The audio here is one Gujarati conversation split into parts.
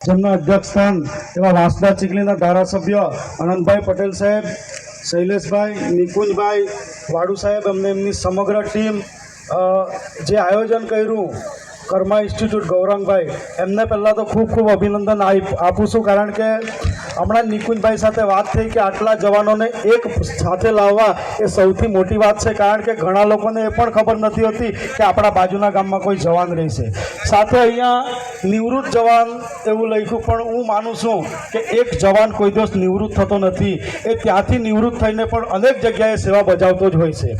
જેમના અધ્યક્ષસ્થાન એવા વાંસદા ચીખલીના ધારાસભ્ય અનંતભાઈ પટેલ સાહેબ, શૈલેષભાઈ, નિકુંજભાઈ વાડુ સાહેબ એમને એમની સમગ્ર ટીમ જે આયોજન કર્યું કર્મા ઇન્સ્ટિટ્યૂટ ગૌરંગભાઈ. એમને પહેલાં તો ખૂબ ખૂબ અભિનંદન આપ- છું, કારણ કે હમણાં નિકુંજભાઈ સાથે વાત થઈ કે આટલા જવાનોને એક સાથે લાવવા એ સૌથી મોટી વાત છે, કારણ કે ઘણા લોકોને એ પણ ખબર નથી હોતી કે આપણા બાજુના ગામમાં કોઈ જવાન રહેશે. સાથે અહીંયા નિવૃત્ત જવાન એવું લખ્યું, પણ હું માનું છું કે એક જવાન કોઈ દિવસ નિવૃત્ત થતો નથી. એ ત્યાંથી નિવૃત્ત થઈને પણ અનેક જગ્યાએ સેવા બજાવતો જ હોય છે.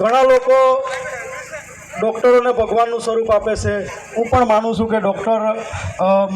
ઘણા લોકો ડૉક્ટરોને ભગવાનનું સ્વરૂપ આપે છે. હું પણ માનું છું કે ડૉક્ટર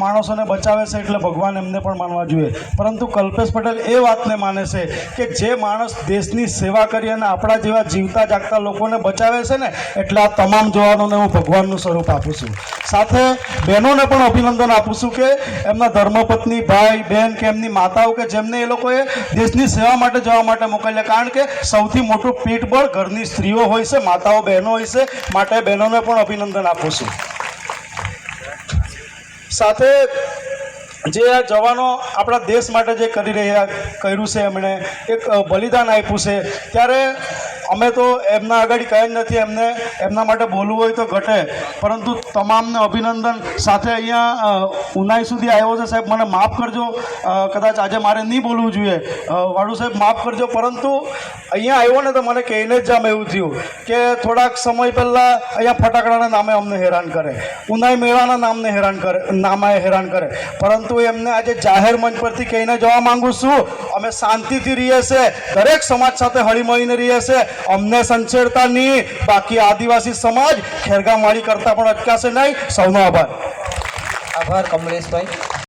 માણસોને બચાવે છે એટલે ભગવાન એમને પણ માનવા જોઈએ. પરંતુ કલ્પેશ પટેલ એ વાતને માને છે કે જે માણસ દેશની સેવા કરી અને આપણા જેવા જીવતા જાગતા લોકોને બચાવે છે ને, એટલે આ તમામ જવાનોને હું ભગવાનનું સ્વરૂપ આપું છું. સાથે બહેનોને પણ અભિનંદન આપું છું કે એમના ધર્મપત્ની, ભાઈ બહેન કે એમની માતાઓ કે જેમને એ લોકોએ દેશની સેવા માટે જવા માટે મોકલ્યા. કારણ કે સૌથી મોટું પીઠબળ ઘરની સ્ત્રીઓ હોય છે, માતાઓ, બહેનો હોય છે, માટે બહેનોને પણ અભિનંદન આપું છું. સાથે જે આ જવાનો આપણા દેશ માટે જે કરી રહ્યા, કર્યું છે એમણે, એક બલિદાન આપ્યું છે, ત્યારે અમે તો એમના આગળ કંઈ જ નથી, એમને, એમના માટે બોલવું હોય તો ઘટે. પરંતુ તમામને અભિનંદન. સાથે અહીંયા ઉનાઈ સુધી આવ્યો છે સાહેબ, મને માફ કરજો. કદાચ આજે મારે નહીં બોલવું જોઈએ. વાળુ સાહેબ, માફ કરજો. પરંતુ અહીંયા આવ્યો ને તો મને કહીને જ જામ એવું થયું કે થોડાક સમય પહેલાં અહીંયા ફટાકડાના નામે અમને હેરાન કરે. ઉનાઈ મેળાના નામને હેરાન કરે, નામાએ હેરાન કરે. પરંતુ એમને આજે જાહેર મંચ પરથી કહીને જવા માગું છું. અમે શાંતિથી રહીએ છે દરેક સમાજ સાથે હળીમળીને રહીએ છે અમને સંછેડતા નહીં. બાકી આદિવાસી સમાજ ખેરગામવાળી કરતાં પણ અટકાશે નહીં. સૌનો આભાર. આભાર, કમલેશભાઈ.